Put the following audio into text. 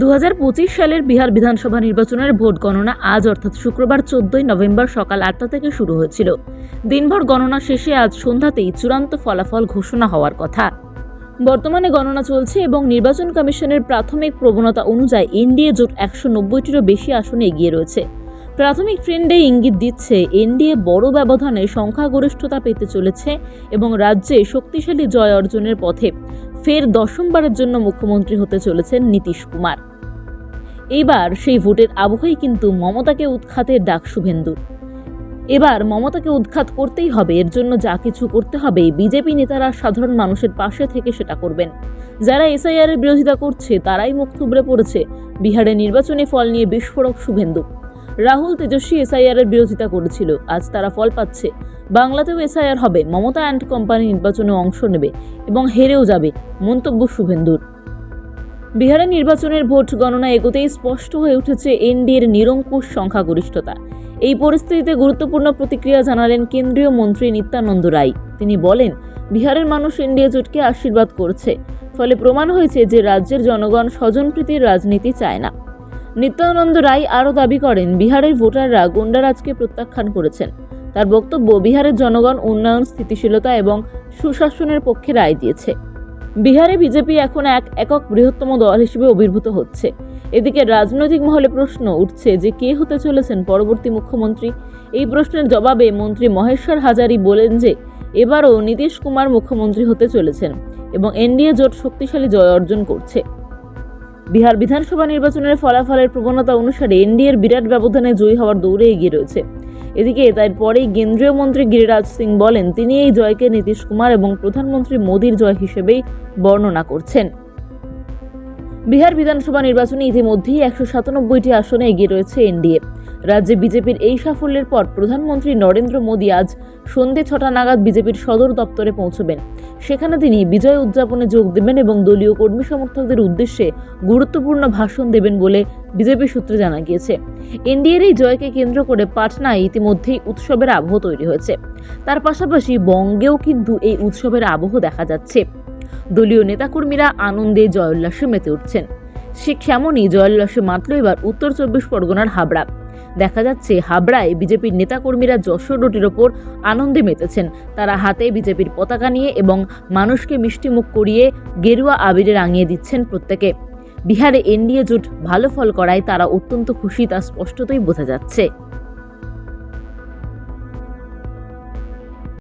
দু হাজার পঁচিশ সালের বিহার বিধানসভা নির্বাচনের ভোট গণনা আজ অর্থাৎ শুক্রবার চোদ্দই নভেম্বর সকাল আটটা থেকে শুরু হয়েছিল। দিনভর গণনা শেষে আজ সন্ধ্যাতেই চূড়ান্ত ফলাফল ঘোষণা হওয়ার কথা। বর্তমানে গণনা চলছে এবং নির্বাচন কমিশনের প্রাথমিক প্রবণতা অনুযায়ী এনডিএ জোট একশো নব্বইটিরও বেশি আসনে এগিয়ে রয়েছে। প্রাথমিক ট্রেন্ডে ইঙ্গিত দিচ্ছে, এনডিএ বড় ব্যবধানে সংখ্যাগরিষ্ঠতা পেতে চলেছে এবং রাজ্যে শক্তিশালী জয় অর্জনের পথে ফের দশমবারের জন্য মুখ্যমন্ত্রী হতে চলেছেন নীতিশ কুমার। এইবার সেই ভোটের আবহেই কিন্তু মমতাকে উৎখাতের ডাক শুভেন্দুর। এবার মমতাকে উৎখাত করতেই হবে, এর জন্য যা কিছু করতে হবে, বিজেপি নেতারা সাধারণ মানুষের পাশে থেকে সেটা করবেন। যারা এসআইআর এর বিরোধিতা করছে, তারাই মুখ থুবড়ে পড়েছে। বিহারে নির্বাচনী ফল নিয়ে বিস্ফোরক শুভেন্দু। রাহুল তেজস্বী এসআইআর এর বিরোধিতা করেছিল। আজ তারা ফল পাচ্ছে। বাংলাতেও এসআইআর হবে। মমতা অ্যান্ড কোম্পানি নির্বাচনে অংশ নেবে এবং হেরেও যাবে মন্তব্য শুভেন্দুর। বিহারের নির্বাচনের ভোট গণনা এগোতেই স্পষ্ট হয়ে উঠেছে এনডিএর নিরঙ্কুশ সংখ্যাগরিষ্ঠতা। এই পরিস্থিতিতে গুরুত্বপূর্ণ প্রতিক্রিয়া জানালেন কেন্দ্রীয় মন্ত্রী নিত্যানন্দ রায়। তিনি বলেন, বিহারের মানুষ এনডিএ জোটকে আশীর্বাদ করছে। ফলে প্রমাণ হয়েছে যে রাজ্যের জনগণ স্বজনপ্রীতির রাজনীতি চায় না। নিত্যানন্দ রায় আরও দাবি করেন, বিহারের ভোটাররা গুন্ডারাজকে প্রত্যাখ্যান করেছেন। তার বক্তব্য বিহারের জনগণ, উন্নয়ন, স্থিতিশীলতা এবং সুশাসনের পক্ষে রায় দিয়েছে। বিহারে বিজেপি এখন এক একক বৃহত্তম দল হিসেবে অভিভূত হচ্ছে। এদিকে রাজনৈতিক মহলে প্রশ্ন উঠছে যে কে হতে চলেছেন পরবর্তী মুখ্যমন্ত্রী? এই প্রশ্নের জবাবে মন্ত্রী মহেশ্বর হাজারি বলেন যে, এবারও নীতিশ কুমার মুখ্যমন্ত্রী হতে চলেছেন এবং এনডিএ জোট শক্তিশালী জয় অর্জন করছে। বিহার বিধানসভা নির্বাচনের ফলাফলের প্রবণতা অনুসারে এনডিএর বিরাট ব্যবধানে জয়ী হওয়ার দৌড়ে এগিয়ে রয়েছে। এদিকে তারপরেই কেন্দ্রীয় মন্ত্রী গিরিরাজ সিং বলেন, তিনি এই জয়কে নীতিশ কুমার এবং প্রধানমন্ত্রী মোদীর জয় হিসেবেই বর্ণনা করছেন। বিহার বিধানসভা নির্বাচনে ইতিমধ্যেই একশো সাতানব্বইটি আসনে এগিয়ে রয়েছে এনডিএ। রাজ্যে বিজেপির এই সাফল্যের পর প্রধানমন্ত্রী নরেন্দ্র মোদী আজ সন্ধে ছটা নাগাদ বিজেপির সদর দপ্তরে পৌঁছবেন। সেখানে তিনি বিজয় উদযাপনে যোগ দেবেন এবং দলীয় কর্মী সমর্থকদের উদ্দেশ্যে গুরুত্বপূর্ণ ভাষণ দেবেন বলে বিজেপি সূত্রে জানা গিয়েছে। এনডিএর এই জয়কে কেন্দ্র করে পাটনায় ইতিমধ্যেই উৎসবের আবহ তৈরি হয়েছে। তার পাশাপাশি বঙ্গেও কিন্তু এই উৎসবের আবহ দেখা যাচ্ছে। দলীয় নেতাকর্মীরা আনন্দে জয়োল্লাসে মেতে উঠছেন। সে কেমনই জয়োল্লাসে মাতল এবার উত্তর চব্বিশ পরগনার হাবড়া। দেখা যাচ্ছে হাবড়ায় বিজেপির নেতাকর্মীরা যশোর রোডের ওপর আনন্দে মেতেছেন। তারা হাতে বিজেপির পতাকা নিয়ে এবং মানুষকে মিষ্টিমুখ করিয়ে গেরুয়া আবিরে রাঙিয়ে দিচ্ছেন প্রত্যেকে। বিহারে এনডিএ জোট ভালো ফল করায় তারা অত্যন্ত খুশি, তা স্পষ্টতই বোঝা যাচ্ছে।